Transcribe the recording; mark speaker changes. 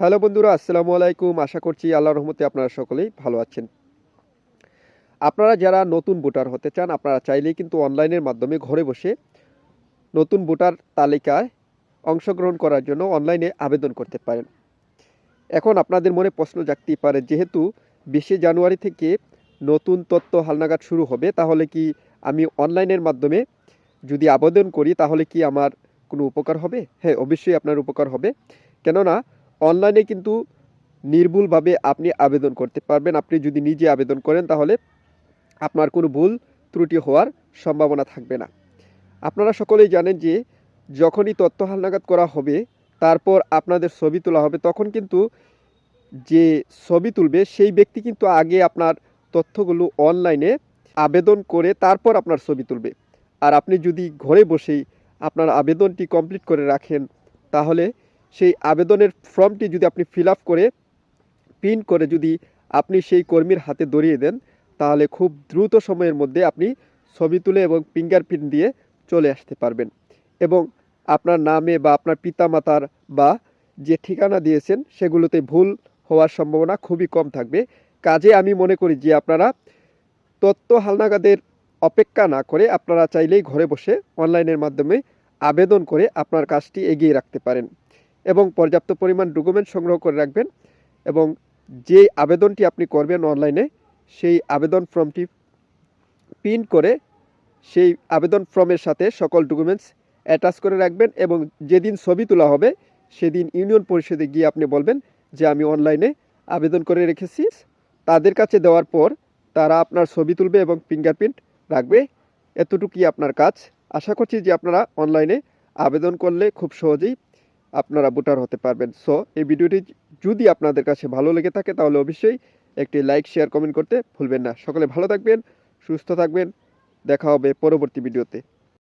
Speaker 1: Hello বন্ধুরা, আসসালামু আলাইকুম। আশা করছি আল্লাহ রহমতে আপনারা সকলেই ভালো আছেন। আপনারা যারা নতুন ভোটার হতে চান, আপনারা চাইলেই কিন্তু অনলাইনের মাধ্যমে ঘরে বসে নতুন ভোটার তালিকায় অংশগ্রহণ করার জন্য অনলাইনে আবেদন করতে পারেন। এখন আপনাদের মনে প্রশ্ন জাগতেই পারে, যেহেতু বিশে জানুয়ারি থেকে নতুন তথ্য হালনাগাদ শুরু হবে, তাহলে কি আমি অনলাইনের মাধ্যমে যদি আবেদন করি, তাহলে কি আমার কোনো উপকার হবে? হ্যাঁ অবশ্যই আপনার উপকার হবে। কেননা অনলাইনে কিন্তু নির্ভুলভাবে আপনি আবেদন করতে পারবেন। আপনি যদি নিজে আবেদন করেন, তাহলে আপনার কোনো ভুল ত্রুটি হওয়ার সম্ভাবনা থাকবে না। আপনারা সকলেই জানেন যে, যখনই তথ্য হালনাগাদ করা হবে, তারপর আপনাদের ছবি তোলা হবে, তখন কিন্তু যে ছবি তুলবে, সেই ব্যক্তি কিন্তু আগে আপনার তথ্যগুলো অনলাইনে আবেদন করে তারপর আপনার ছবি তুলবে। আর আপনি যদি ঘরে বসেই আপনার আবেদনটি কমপ্লিট করে রাখেন, তাহলে সেই আবেদনের ফর্মটি যদি আপনি ফিল করে প্রিন্ট করে যদি আপনি সেই কর্মীর হাতে ধরিয়ে দেন, তাহলে খুব দ্রুত সময়ের মধ্যে আপনি ছবি তুলে এবং ফিঙ্গারপ্রিন্ট দিয়ে চলে আসতে পারবেন। এবং আপনার নামে বা আপনার পিতামাতার বা যে ঠিকানা দিয়েছেন, সেগুলোতে ভুল হওয়ার সম্ভাবনা খুবই কম থাকবে। কাজে আমি মনে করি যে আপনারা তথ্য হালনাগাদের অপেক্ষা না করে আপনারা চাইলেই ঘরে বসে অনলাইনের মাধ্যমে আবেদন করে আপনার কাজটি এগিয়ে রাখতে পারেন। এবং পর্যাপ্ত পরিমাণ ডকুমেন্ট সংগ্রহ করে রাখবেন এবং যে আবেদনটি আপনি করবেন অনলাইনে, সেই আবেদন ফর্মটি প্রিন্ট করে সেই আবেদন ফর্মের সাথে সকল ডকুমেন্টস অ্যাটাচ করে রাখবেন এবং যেদিন ছবি তোলা হবে, সেদিন ইউনিয়ন পরিষদে গিয়ে আপনি বলবেন যে আমি অনলাইনে আবেদন করে রেখেছি। তাদের কাছে দেওয়ার পর তারা আপনার ছবি তুলবে এবং ফিঙ্গারপ্রিন্ট রাখবে। এতটুকুই আপনার কাজ। আশা করছি যে আপনারা অনলাইনে আবেদন করলে খুব সহজেই আপনারা ভোটার হতে পারবেন। সো এই ভিডিওটি যদি আপনাদের কাছে ভালো লেগে থাকে, তাহলে অবশ্যই একটি লাইক শেয়ার কমেন্ট করতে ভুলবেন না। সকলে ভালো থাকবেন, সুস্থ থাকবেন। দেখা হবে পরবর্তী ভিডিওতে।